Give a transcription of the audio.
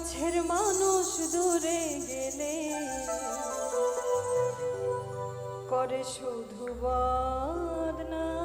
কাছের মানুষ দূরে গেলে করে শুধু বদনাম